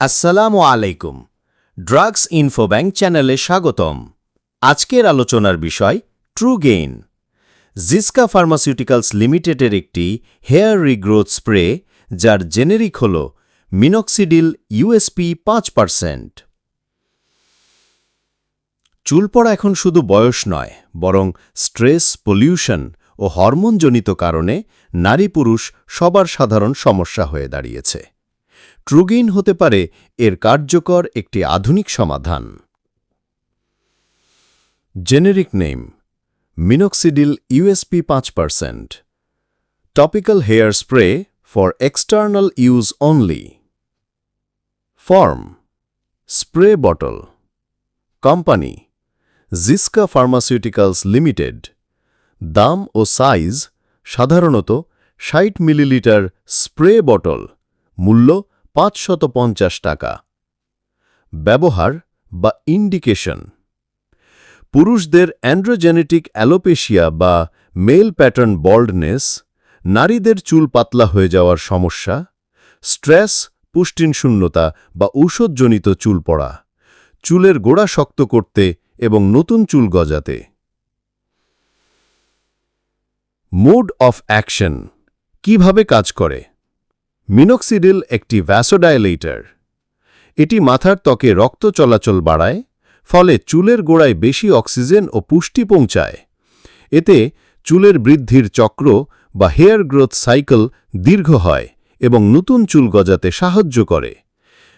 আসসালামু আলাইকুম। Drugs info bank চ্যানেলে স্বাগতম। আজকের আলোচনার বিষয়, ট্রু গেইন। জিসকা ফার্মাসিউটিক্যালস লিমিটেডের একটি হেয়ার রিগ্রোথ স্প্রে, যার জেনেরিক হল মিনক্সিডিল ইউএসপি পাঁচ পার্সেন্ট। চুল পড়া এখন শুধু বয়স নয়, বরং স্ট্রেস, পলিউশন ও হরমোনজনিত কারণে নারী পুরুষ সবার সাধারণ সমস্যা হয়ে দাঁড়িয়েছে। ট্রুগেইন হতে পারে, এর কার্যকর একটি আধুনিক সমাধান। জেনেরিক নেম মিনক্সিডিল ইউএসপি পাঁচ percent topical hair spray for external use only form spray bottle company Jisca pharmaceuticals limited দাম ও সাইজ সাধারণত ষাট মিলিলিটার স্প্রে বটল মূল্য পাঁচশত পঞ্চাশ টাকা। ব্যবহার বা ইন্ডিকেশন। পুরুষদের অ্যান্ড্রোজেনেটিক অ্যালোপেশিয়া বা মেল প্যাটার্ন বল্ডনেস, নারীদের চুল পাতলা হয়ে যাওয়ার সমস্যা, স্ট্রেস পুষ্টিনশূন্যতা বা ঔষধজনিত চুল পড়া, চুলের গোড়া শক্ত করতে এবং নতুন চুল গজাতে। Mode of action. কীভাবে কাজ করে? মিনক্সিডিল একটি ভ্যাসোডাইলেটার এটি মাথার ত্বকে রক্ত চলাচল বাড়ায়, ফলে চুলের গোড়ায় বেশি অক্সিজেন ও পুষ্টি পৌঁছায়। এতে চুলের বৃদ্ধির চক্র বা হেয়ার গ্রোথ সাইকেল দীর্ঘ হয় এবং নতুন চুল গজাতে সাহায্য করে।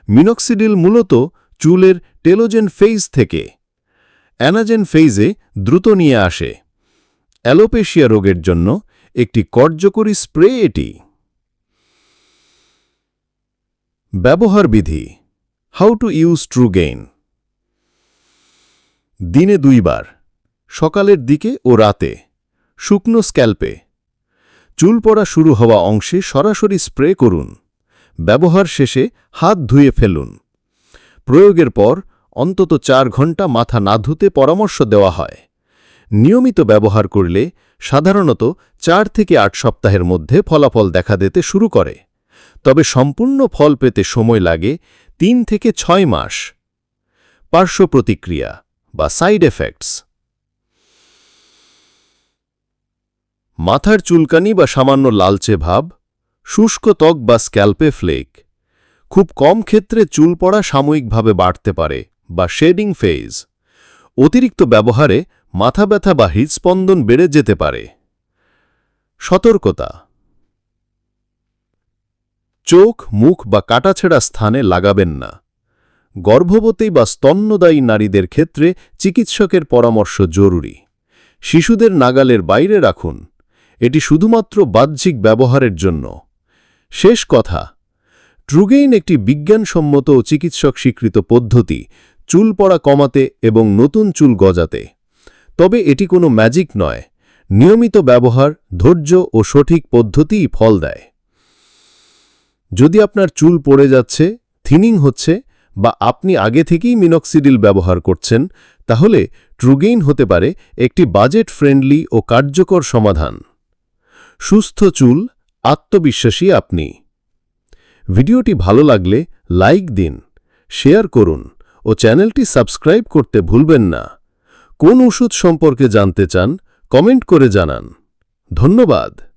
মিনক্সিডিল মূলত চুলের টেলোজেন ফেজ থেকে, অ্যানাজেন ফেইজে দ্রুত নিয়ে আসে। অ্যালোপেশিয়া রোগের জন্য একটি কার্যকরী স্প্রে এটি। ব্যবহার বিধি how to use true gain দিনে দুইবার, সকালের দিকে ও রাতে, শুকনো স্ক্যাল্পে। চুল পড়া শুরু হওয়া অংশে সরাসরি স্প্রে করুন। ব্যবহার শেষে হাত ধুয়ে ফেলুন। প্রয়োগের পর অন্তত চার ঘণ্টা মাথা না ধুতে পরামর্শ দেওয়া হয়। নিয়মিত ব্যবহার করলে সাধারণত চার থেকে আট সপ্তাহের মধ্যে ফলাফল দেখা দিতে শুরু করে। তবে সম্পূর্ণ ফল পেতে সময় লাগে তিন থেকে ছয় মাস। পার্শ্ব প্রতিক্রিয়া বা সাইড এফেক্টস। মাথার চুলকানি বা সামান্য লালচে ভাব, শুষ্ক ত্বক বা স্ক্যাল্পে ফ্লেক। খুব কম ক্ষেত্রে চুল পড়া সাময়িকভাবে বাড়তে পারে বা শেডিং ফেজ। অতিরিক্ত ব্যবহারে মাথা ব্যথা বা হৃদস্পন্দন বেড়ে যেতে পারে। সতর্কতা। চোখ, মুখ বা কাটাছেড়া স্থানে লাগাবেন না। গর্ভবতী বা স্তন্যদায়ী নারীদের ক্ষেত্রে চিকিৎসকের পরামর্শ জরুরি। শিশুদের নাগালের বাইরে রাখুন। এটি শুধুমাত্র বাহ্যিক ব্যবহারের জন্য। শেষ কথা, ট্রুগেইন একটি বিজ্ঞানসম্মত ও চিকিৎসক স্বীকৃত পদ্ধতি, চুল পড়া কমাতে এবং নতুন চুল গজাতে। তবে এটি কোনো ম্যাজিক নয়। নিয়মিত ব্যবহার, ধৈর্য ও সঠিক পদ্ধতিই ফল দেয়। যদি আপনার চুল পড়ে যাচ্ছে, থিনিং হচ্ছে, বা আপনি আগে থেকেই মিনক্সিডিল ব্যবহার করছেন, তাহলে ট্রুগেইন হতে পারে একটি বাজেট ফ্রেন্ডলি ও কার্যকর সমাধান। সুস্থ চুল, আত্মবিশ্বাসী আপনি। ভিডিওটি ভালো লাগলে লাইক দিন, শেয়ার করুন ও চ্যানেলটি সাবস্ক্রাইব করতে ভুলবেন না। কোন ওষুধ সম্পর্কে জানতে চান, কমেন্ট করে জানান। ধন্যবাদ।